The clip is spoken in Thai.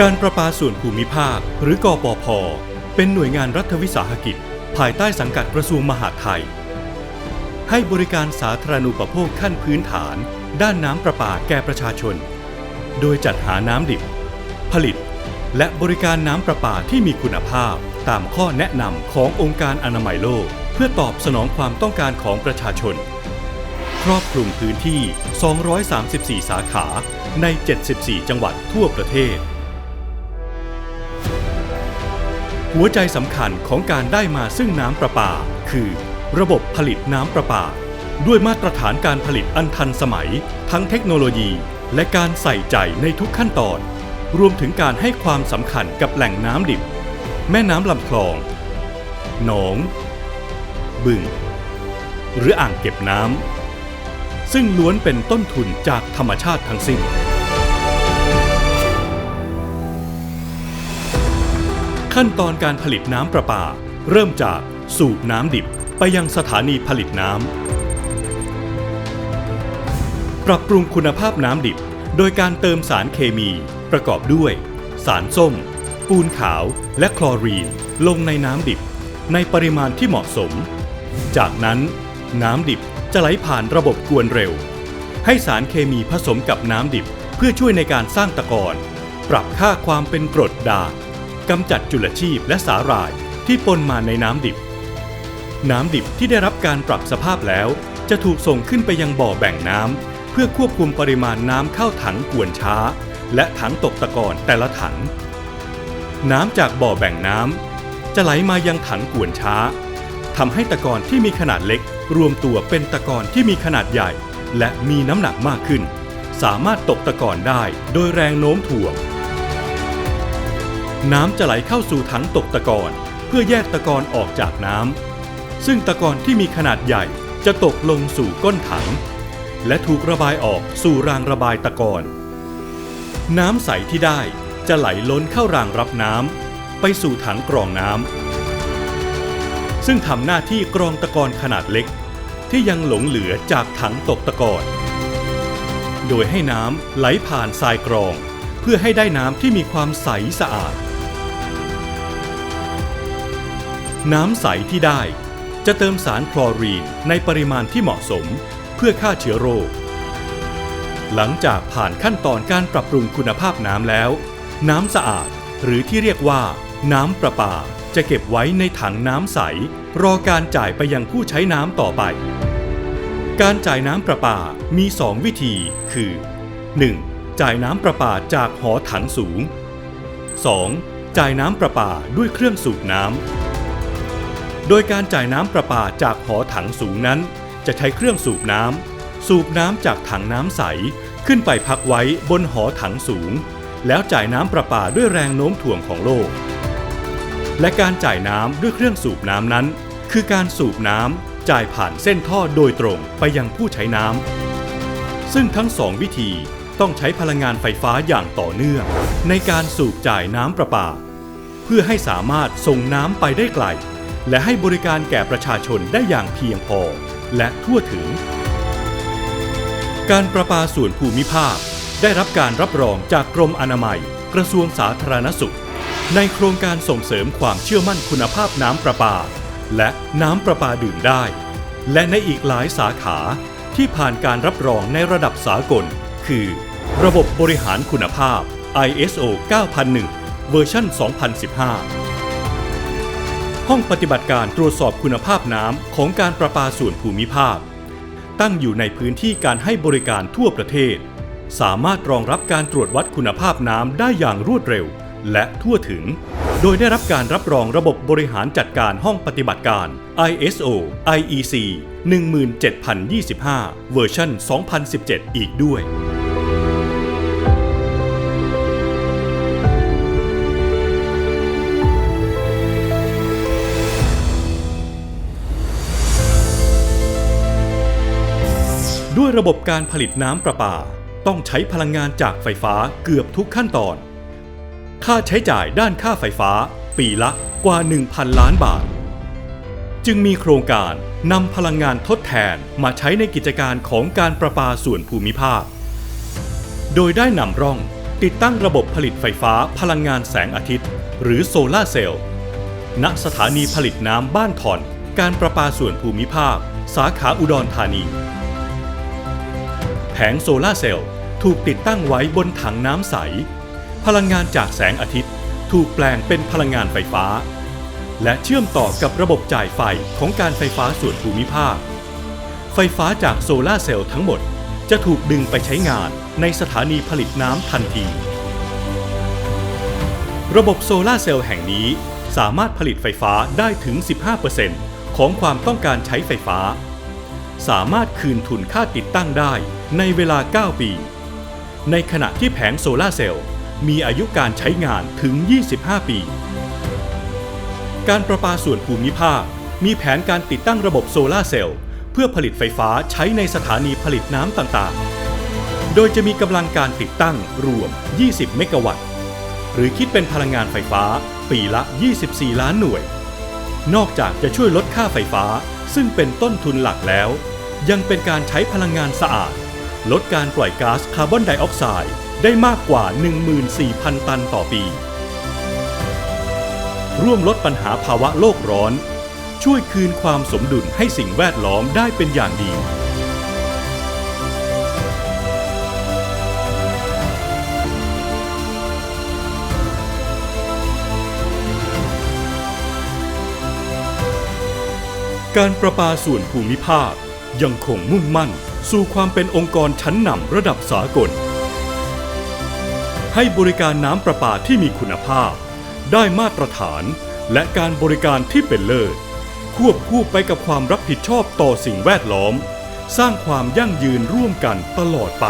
การประปาส่วนภูมิภาค หรือกปพเป็นหน่วยงานรัฐวิสาหกิจ ภายใต้สังกัดกระทรวงมหาดไทย ให้บริการสาธารณูปโภคขั้นพื้นฐาน ด้านน้ำประปาแก่ประชาชน โดยจัดหาน้ำดิบ ผลิต และบริการน้ำประปาที่มีคุณภาพตามข้อแนะนำขององค์การอนามัยโลก เพื่อตอบสนองความต้องการของประชาชน ครอบคลุมพื้นที่ 234 สาขาใน 74 จังหวัดทั่วประเทศ หัวใจสำคัญของการได้มาซึ่งน้ำประปา คือ ระบบผลิตน้ำประปา ด้วยมาตรฐานการผลิตอันทันสมัย ทั้งเทคโนโลยี และการใส่ใจในทุกขั้นตอน รวมถึงการให้ความสำคัญกับแหล่งน้ำดิบ แม่น้ำลำคลอง หนอง บึง หรืออ่างเก็บน้ำซึ่งล้วนเป็นต้นทุนจากธรรมชาติทั้งสิ้น ขั้นตอนการผลิตน้ำประปา เริ่มจากสูบน้ำดิบไปยังสถานีผลิตน้ำ ปรับปรุงคุณภาพน้ำดิบ โดยการเติมสารเคมี ประกอบด้วย สารส้ม ปูนขาวและคลอรีน ลงในน้ำดิบ ในปริมาณที่เหมาะสม จากนั้น น้ำดิบจะไหลผ่านระบบกวนเร็ว ให้สารเคมีผสมกับน้ำดิบเพื่อช่วยในการสร้างตะกอนปรับค่าความเป็นกรดด่าง กำจัดจุลชีพและสาหร่ายที่ปนมาในน้ำดิบ น้ำดิบที่ได้รับการปรับสภาพแล้ว จะถูกส่งขึ้นไปยังบ่อแบ่งน้ำเพื่อควบคุมปริมาณน้ำเข้าถังกวนช้า และถังตกตะกอนแต่ละถัง น้ำจากบ่อแบ่งน้ำจะไหลมายังถังกวนช้าทำให้ตะกอนที่มีขนาดเล็ก รวมตัวเป็นตะกอนที่มีขนาดใหญ่ และมีน้ำหนักมากขึ้น สามารถตกตะกอนได้โดยแรงโน้มถ่วง น้ำจะไหลเข้าสู่ถังตกตะกอนเพื่อแยกตะกอนออกจากน้ำซึ่งตะกอนที่มีขนาดใหญ่จะตกลงสู่ก้นถัง และถูกระบายออกสู่รางระบายตะกอนน้ำใสที่ได้จะไหลล้นเข้ารางรับน้ำไปสู่ถังกรองน้ำซึ่งทำหน้าที่กรองตะกอนขนาดเล็ก ที่ยังหลงเหลือจากถังตกตะกอนโดยให้น้ำไหลผ่านทรายกรอง เพื่อให้ได้น้ำที่มีความใสสะอาด น้ำใสที่ได้ จะเติมสารคลอรีนในปริมาณที่เหมาะสมเพื่อฆ่าเชื้อโรค หลังจากผ่านขั้นตอนการปรับปรุงคุณภาพน้ำแล้ว น้ำสะอาดหรือที่เรียกว่า น้ำประปาจะเก็บไว้ในถังน้ำใส รอการจ่ายไปยังผู้ใช้น้ำต่อไป การจ่ายน้ำประปามี 2 วิธี คือ 1. จ่ายน้ำประปาจากหอถังสูง 2. จ่ายน้ำประปาด้วยเครื่องสูบน้ำ โดยการจ่ายน้ำประปาจากหอถังสูงนั้น จะใช้เครื่องสูบน้ำสูบน้ำจากถังน้ำใสขึ้นไปพักไว้บนหอถังสูง แล้วจ่ายน้ำประปาด้วยแรงโน้มถ่วงของโลก และการจ่ายน้ำด้วยเครื่องสูบน้ำนั้น คือการสูบน้ำจ่ายผ่านเส้นท่อโดยตรงไปยังผู้ใช้น้ำซึ่งทั้งสองวิธีต้องใช้พลังงานไฟฟ้าอย่างต่อเนื่อง ในการสูบจ่ายน้ำประปา เพื่อให้สามารถส่งน้ำไปได้ไกล และให้บริการแก่ประชาชนได้อย่างเพียงพอ และทั่วถึง การประปาส่วนภูมิภาค ได้รับการรับรองจากกรมอนามัย กระทรวงสาธารณสุข ในโครงการส่งเสริมความเชื่อมั่นคุณภาพน้ำประปา และน้ำประปาดื่มได้ และในอีกหลายสาขาที่ผ่านการรับรองในระดับสากล คือ ระบบบริหารคุณภาพ ISO 9001 เวอร์ชัน2015 ห้องปฏิบัติการตรวจสอบคุณภาพน้ำของการประปาส่วนภูมิภาค ตั้งอยู่ในพื้นที่การให้บริการทั่วประเทศ สามารถรองรับการตรวจวัดคุณภาพน้ำได้อย่างรวดเร็ว และทั่วถึง โดยได้รับการรับรองระบบบริหารจัดการห้องปฏิบัติการ ISO IEC 17025 เวอร์ชัน2017 อีกด้วย ระบบการผลิตน้ำประปา ต้องใช้พลังงานจากไฟฟ้าเกือบทุกขั้นตอน ค่าใช้จ่ายด้านค่าไฟฟ้า ปีละกว่า 1,000 ล้านบาท จึงมีโครงการนำพลังงานทดแทนมาใช้ในกิจการของการประปาส่วนภูมิภาค โดยได้นำร่องติดตั้งระบบผลิตไฟฟ้าพลังงานแสงอาทิตย์ หรือโซลาเซลล์ ณ สถานีผลิตน้ำบ้านถอน การประปาส่วนภูมิภาค สาขาอุดรธานี แผงโซลาร์เซลล์ถูกติดตั้งไว้บนถังน้ำใส พลังงานจากแสงอาทิตย์ ถูกแปลงเป็นพลังงานไฟฟ้า และเชื่อมต่อกับระบบจ่ายไฟของการไฟฟ้าส่วนภูมิภาค ไฟฟ้าจากโซลาร์เซลล์ทั้งหมดจะถูกดึงไปใช้งานในสถานีผลิตน้ำทันที ระบบโซลาร์เซลล์แห่งนี้สามารถผลิตไฟฟ้าได้ถึง 15%ของความต้องการใช้ไฟฟ้า สามารถคืนทุนค่าติดตั้งได้ ในเวลา 9 ปี ในขณะที่แผงโซลาเซลล์มีอายุการใช้งานถึง 25 ปี การประปาส่วนภูมิภาค มีแผนการติดตั้งระบบโซลาเซลล์เพื่อผลิตไฟฟ้าใช้ในสถานีผลิตน้ำต่างๆ โดยจะมีกำลังการติดตั้งรวม 20 เมกะวัตต์ หรือคิดเป็นพลังงานไฟฟ้าปีละ 24 ล้านหน่วย นอกจากจะช่วยลดค่าไฟฟ้าซึ่งเป็นต้นทุนหลักแล้ว ยังเป็นการใช้พลังงานสะอาด ลดการปล่อยก๊าซคาร์บอนไดออกไซด์ได้มากกว่า 14,000 ตันต่อปี ร่วมลดปัญหาภาวะโลกร้อน ช่วยคืนความสมดุลให้สิ่งแวดล้อมได้เป็นอย่างดี การประปาส่วนภูมิภาค ยังคงมุ่งมั่น สู่ความเป็นองค์กรชั้นนำระดับสากล ให้บริการน้ำประปาที่มีคุณภาพ ได้มาตรฐาน และการบริการที่เป็นเลิศ ควบคู่ไปกับความรับผิดชอบต่อสิ่งแวดล้อม สร้างความยั่งยืนร่วมกันตลอดไป